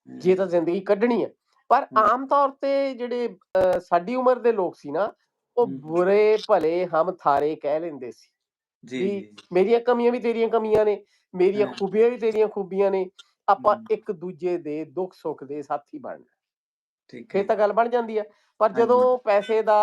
ਜੇ ਤਾਂ ਜ਼ਿੰਦਗੀ ਕੱਢਣੀ ਹੈ। ਪਰ। ਆਮ ਤੌਰ ਤੇ ਜਿਹੜੇ ਸਾਡੀ ਉਮਰ ਦੇ ਲੋਕ ਸੀ ਨਾ ਉਹ। ਬੁਰੇ ਭਲੇ ਹਮ ਥਾਰੇ ਕਹਿ ਲੈਂਦੇ ਸੀ ਜੀ ਮੇਰੀਆਂ ਕਮੀਆਂ ਵੀ ਤੇਰੀਆਂ ਕਮੀਆਂ ਨੇ ਮੇਰੀਆਂ। ਖੂਬੀਆਂ ਵੀ ਤੇਰੀਆਂ ਖੂਬੀਆਂ ਨੇ ਆਪਾਂ। ਇੱਕ ਦੂਜੇ ਦੇ ਦੁੱਖ ਸੁੱਖ ਦੇ ਸਾਥੀ ਬਣਨਾ। ਠੀਕ ਹੈ। ਤਾਂ ਗੱਲ ਬਣ ਜਾਂਦੀ ਹੈ। ਪਰ। ਜਦੋਂ ਪੈਸੇ ਦਾ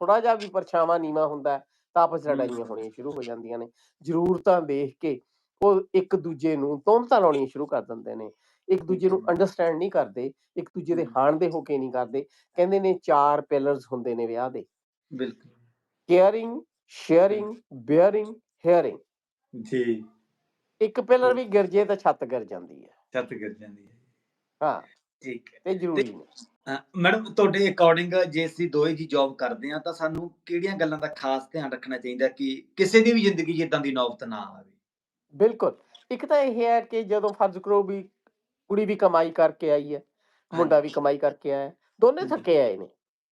ਥੋੜਾ ਜਿਹਾ ਵੀ ਪਰਛਾਵਾਂ ਨੀਵਾ ਹੁੰਦਾ ਤਾਂ ਆਪਸ। ਲੜਾਈਆਂ ਹੋਣੀਆਂ ਸ਼ੁਰੂ ਹੋ ਜਾਂਦੀਆਂ ਨੇ। ਜ਼ਰੂਰਤਾਂ ਦੇਖ ਕੇ ਉਹ ਇੱਕ ਦੂਜੇ ਨੂੰ ਤੋਮਤਾਂ ਲਾਉਣੀਆਂ ਸ਼ੁਰੂ ਕਰ ਦਿੰਦੇ ਨੇ। ਇੱਕ ਦੂਜੇ ਨੂੰ। ਅੰਡਰਸਟੈਂਡ ਨਹੀਂ ਕਰਦੇ ਇੱਕ ਦੂਜੇ ਦੇ। ਹਾਣ ਦੇ ਹੋ ਕੇ ਨਹੀਂ ਕਰਦੇ। ਕਹਿੰਦੇ ਨੇ ਚਾਰ ਪਿਲਰਸ ਹੁੰਦੇ ਨੇ ਵਿਆਹ ਦੇ। ਬਿਲਕੁਲ। ਕੇਅਰਿੰਗ ਸ਼ੇਅਰਿੰਗ ਬੇਅਰਿੰਗ ਹੇਅਰਿੰਗ ਜੀ। ਇੱਕ ਪਿਲਰ ਵੀ ਗਿਰ ਜੇ ਤਾਂ ਛੱਤ ਗਿਰ ਜਾਂਦੀ ਹੈ। ਛੱਤ ਗਿਰ ਜਾਂਦੀ ਹੈ। ਹਾਂ ਠੀਕ ਹੈ। ਤੇ ਜ਼ਰੂਰੀ ਅਹ ਮੈਡਮ ਤੁਹਾਡੇ ਅਕੋਰਡਿੰਗ ਜੇ ਅਸੀਂ ਦੋਏ ਜੀ ਜੌਬ ਕਰਦੇ ਆ ਤਾਂ ਸਾਨੂੰ ਕਿਹੜੀਆਂ ਗੱਲਾਂ ਦਾ ਖਾਸ ਧਿਆਨ ਰੱਖਣਾ ਚਾਹੀਦਾ ਕਿ ਕਿਸੇ ਦੀ ਵੀ ਜ਼ਿੰਦਗੀ 'ਚ ਇਦਾਂ ਦੀ ਨੌਬਤ ਨਾ ਆਵੇ? ਬਿਲਕੁਲ। ਇੱਕ ਤਾਂ ਇਹ ਹੈ ਕਿ ਜਦੋਂ ਫਰਜ਼ ਕਰੋ ਵੀ ਕੁੜੀ ਵੀ ਕਮਾਈ ਕਰਕੇ ਆਈ ਹੈ ਮੁੰਡਾ ਵੀ ਕਮਾਈ ਕਰਕੇ ਆਇਆ ਹੈ, ਦੋਨੇ। ਥੱਕੇ ਆਏ ਨੇ।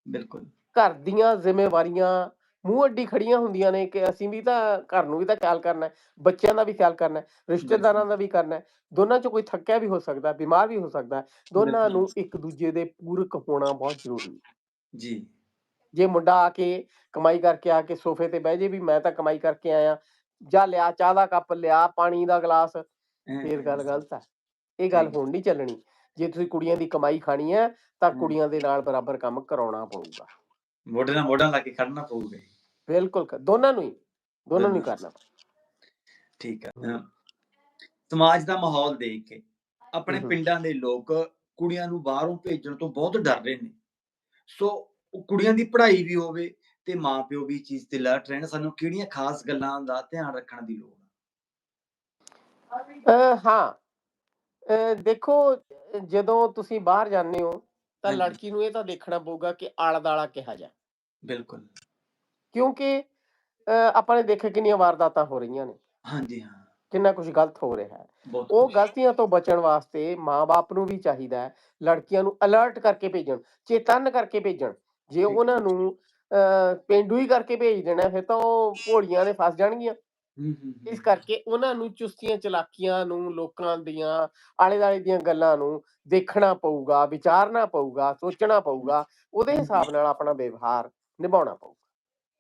ਬਿਲਕੁਲ। ਘਰ ਦੀਆਂ ਜ਼ਿੰਮੇਵਾਰੀਆਂ ਮੂੰਹ ਅੱਡੀ ਖੜੀਆਂ ਹੁੰਦੀਆਂ ਨੇ ਕਿ ਅਸੀਂ ਵੀ ਤਾਂ ਘਰ ਨੂੰ ਵੀ ਤਾਂ ਖਿਆਲ ਕਰਨਾ ਹੈ ਬੱਚਿਆਂ ਦਾ ਵੀ ਖਿਆਲ ਕਰਨਾ ਹੈ ਰਿਸ਼ਤੇਦਾਰਾਂ ਦਾ ਵੀ ਕਰਨਾ ਹੈ ਦੋਨਾਂ ਚੋਂ ਕੋਈ ਥੱਕਿਆ ਵੀ ਹੋ ਸਕਦਾ ਬਿਮਾਰ ਵੀ ਹੋ ਸਕਦਾ। ਦੋਨਾਂ। ਨੂੰ ਇੱਕ ਦੂਜੇ ਦੇ ਪੂਰਕ ਹੋਣਾ ਬਹੁਤ ਜ਼ਰੂਰੀ ਹੈ ਜੀ ਜੇ ਮੁੰਡਾ ਆ ਕੇ ਕਮਾਈ ਕਰਕੇ ਆ ਕੇ ਸੋਫੇ ਤੇ ਬਹਿ ਜੇ ਵੀ ਮੈਂ ਤਾਂ ਕਮਾਈ ਕਰਕੇ ਆਇਆ ਜਾਂ ਲਿਆ ਚਾਹ ਦਾ ਕੱਪ ਲਿਆ ਪਾਣੀ ਦਾ ਗਲਾਸ ਫੇਰ ਗੱਲ ਗਲਤ ਹੈ ਇਹ ਗੱਲ। ਹੁਣ ਨਹੀਂ ਚੱਲਣੀ ਜੇ ਤੁਸੀਂ ਕੁੜੀਆਂ ਦੀ ਕਮਾਈ ਖਾਣੀ ਹੈ ਤਾਂ। ਕੁੜੀਆਂ ਦੇ ਨਾਲ ਬਰਾਬਰ ਕੰਮ ਕਰਾਉਣਾ ਪਊਗਾ ਮੋਢੇ ਨਾਲ ਮੋਢਾ ਲਾ ਕੇ ਖੜਨਾ ਪਊਗਾ ਜੀ। ਬਿਲਕੁਲ ਦੋਨਾਂ ਨੂੰ ਹੀ ਦੋਨਾਂ ਨੂੰ ਹੀ। ਕਰਨਾ ਠੀਕ ਹੈ। ਅਹ ਸਮਾਜ ਦਾ ਮਾਹੌਲ ਦੇਖ ਕੇ ਆਪਣੇ ਹਮ। ਪਿੰਡਾਂ ਦੇ ਲੋਕ ਕੁੜੀਆਂ ਨੂੰ ਬਾਹਰੋਂ ਭੇਜਣ ਤੋਂ ਬਹੁਤ ਡਰ ਰਹੇ ਨੇ ਸੋ ਉਹ ਕੁੜੀਆਂ ਦੀ ਪੜ੍ਹਾਈ ਵੀ ਹੋਵੇ ਤੇ ਮਾਪਿਓ ਵੀ ਇਸ ਚੀਜ਼ ਤੇ ਅਲਰਟ ਰਹਿਣ ਸਾਨੂੰ ਕਿਹੜੀਆਂ ਖਾਸ ਗੱਲਾਂ ਦਾ ਧਿਆਨ ਰੱਖਣ ਦੀ ਲੋੜ ਹੈ ਅਹ ਹਾਂ ਅਹ ਦੇਖੋ ਅਹ ਜਦੋਂ ਤੁਸੀਂ ਬਾਹਰ ਜਾਂਦੇ ਹੋ ਤਾਂ ਹਾਂਜੀ। ਲੜਕੀ ਨੂੰ ਇਹ ਤਾਂ ਦੇਖਣਾ ਪਊਗਾ ਕਿ ਆਲਾ ਦਾਲਾ ਕਿਹਾ ਜਾ ਬਿਲਕੁਲ। ਕਿਉਂਕਿ ਆਪਾਂ ਨੇ ਦੇਖਿਆ ਕਿੰਨੀਆਂ ਵਾਰਦਾਤਾਂ ਹੋ ਰਹੀਆਂ ਨੇ। ਹਾਂਜੀ ਹਾਂ। ਕਿੰਨਾ ਕੁਝ ਗਲਤ ਹੋ ਰਿਹਾ ਹੈ। ਬਹੁਤ ਉਹ ਕੁਛ। ਗਲਤੀਆਂ ਤੋਂ ਬਚਣ ਵਾਸਤੇ ਮਾਪੇ ਨੂੰ ਵੀ ਚਾਹੀਦਾ ਹੈ ਲੜਕੀਆਂ ਨੂੰ ਅਲਰਟ ਕਰਕੇ ਭੇਜਣ ਚੇਤੰਨ ਕਰਕੇ ਭੇਜਣ। ਜੇ। ਉਹਨਾਂ ਨੂੰ ਪੇਂਡੂ ਹੀ ਕਰਕੇ ਭੇਜ ਦੇਣਾ ਫਿਰ ਤਾਂ ਉਹ ਭੋਲੀਆਂ ਨੇ ਫਸ ਜਾਣਗੀਆਂ। ਇਸ ਕਰਕੇ ਉਹਨਾਂ ਨੂੰ ਚੁਸਤੀਆਂ ਚਲਾਕੀਆਂ ਨੂੰ ਲੋਕਾਂ ਦੀਆਂ ਆਲੇ ਦਾਲੇ ਦੀਆਂ ਗੱਲਾਂ ਨੂੰ ਦੇਖਣਾ ਪਊਗਾ ਵਿਚਾਰਨਾ ਪਊਗਾ ਸੋਚਣਾ ਪਊਗਾ। ਉਹਦੇ ਹਿਸਾਬ ਨਾਲ ਆਪਣਾ ਵਿਵਹਾਰ ਨਿਭਾਉਣਾ ਪਊਗਾ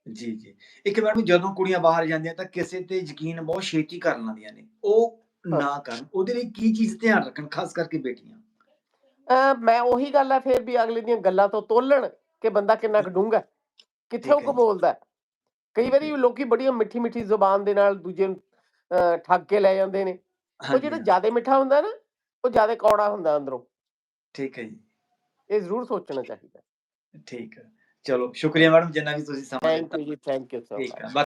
ਜੀ ਜੀ। ਇੱਕ ਮੈਡਮ ਜਦੋਂ ਕੁੜੀਆਂ ਬਾਹਰ ਜਾਂਦੀਆਂ ਤਾਂ ਕਿਸੇ ਤੇ ਯਕੀਨ ਬਹੁਤ ਛੇਤੀ ਕਰ ਲੈਂਦੀਆਂ ਨੇ। ਉਹ ਨਾ ਕਰਨ। ਉਹਦੇ ਲਈ ਕੀ ਚੀਜ਼ ਧਿਆਨ ਰੱਖਣ ਖਾਸ ਕਰਕੇ ਬੇਟੀਆਂ? ਮੈਂ ਉਹੀ ਗੱਲ ਆ ਫਿਰ ਵੀ ਅਗਲੇ ਦੀਆਂ ਗੱਲਾਂ ਤੋਂ ਤੋਲਣ ਕਿ ਬੰਦਾ ਕਿੰਨਾ ਕੁ ਡੂੰਘਾ ਹੈ, ਕਿੱਥੇ ਉਹ ਹੈ। ਬੋਲਦਾ ਹੈ। ਕਈ ਵਾਰੀ ਹੈ। ਲੋਕੀ ਬੜੀਆਂ ਮਿੱਠੀ ਮਿੱਠੀ ਜ਼ੁਬਾਨ ਦੇ ਨਾਲ ਦੂਜੇ ਨੂੰ ਠੱਗ ਕੇ ਲੈ ਜਾਂਦੇ ਨੇ। ਉਹ ਜਿਹੜਾ ਹਾਂ, ਜ਼ਿਆਦਾ ਮਿੱਠਾ ਹੁੰਦਾ ਨਾ ਉਹ ਜ਼ਿਆਦਾ ਕੌੜਾ ਹੁੰਦਾ ਅੰਦਰੋਂ। ਠੀਕ ਹੈ ਜੀ। ਇਹ ਜ਼ਰੂਰ ਸੋਚਣਾ ਚਾਹੀਦਾ ਠੀਕ। ਹੈ ਚਲੋ ਸ਼ੁਕਰੀਆ ਮੈਡਮ ਜਿੰਨਾ ਵੀ ਤੁਸੀਂ ਸਮਾਂ thank you ji thank you so much